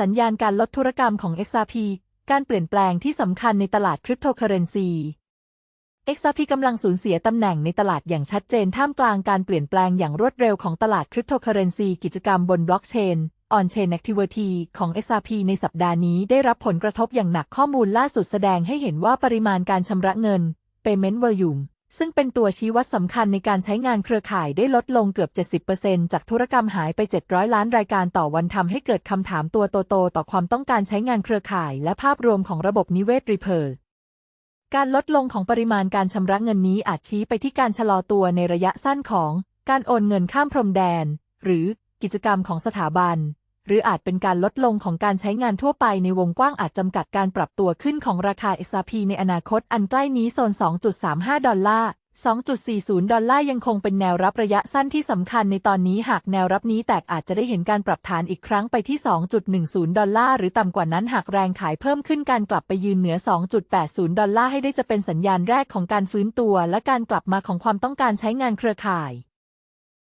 สัญญาณการลดธุรกรรมของ XRP การเปลี่ยนแปลงที่สำคัญในตลาดคริปโตเคอเรนซี XRP กำลังสูญเสียตำแหน่งในตลาดอย่างชัดเจนท่ามกลางการเปลี่ยนแปลงอย่างรวดเร็วของตลาดคริปโตเคอเรนซีกิจกรรมบนบล็อกเชน On-Chain Activity ของ XRP ในสัปดาห์นี้ได้รับผลกระทบอย่างหนักข้อมูลล่าสุดแสดงให้เห็นว่าปริมาณการชำระเงิน Payment Volume ซึ่งเป็นตัวชี้วัดสำคัญในการใช้งานเครือข่ายได้ลดลงเกือบ 70%จากธุรกรรมหายไป 700 ล้านรายการต่อวันทำให้เกิดคำถามตัวโตๆต่อความต้องการใช้งานเครือข่าย และภาพรวมของระบบนิเวศรีเพอร์การลดลงของปริมาณการชำระเงินนี้อาจชี้ไปที่การชะลอตัวในระยะสั้นของ การโอนเงินข้ามพรมแดน หรือกิจกรรมของสถาบัน หรืออาจเป็นการลดลงของการใช้งานทั่วไปในวงกว้างอาจจำกัดการปรับตัวขึ้นของราคา XRP ในอนาคตอันใกล้นี้โซน 2.35 ดอลลาร์ 2.40 ดอลลาร์ยังคงเป็นแนวรับระยะสั้นที่สำคัญในตอนนี้หากแนวรับนี้แตกอาจจะได้เห็นการปรับฐานอีกครั้งไปที่ 2.10 ดอลลาร์หรือต่ำกว่านั้นหากแรงขายเพิ่มขึ้นการกลับไปยืนเหนือ 2.80 ดอลลาร์ให้ได้จะเป็นสัญญาณแรกของการฟื้นตัวและการกลับมาของความต้องการใช้งานเครือข่าย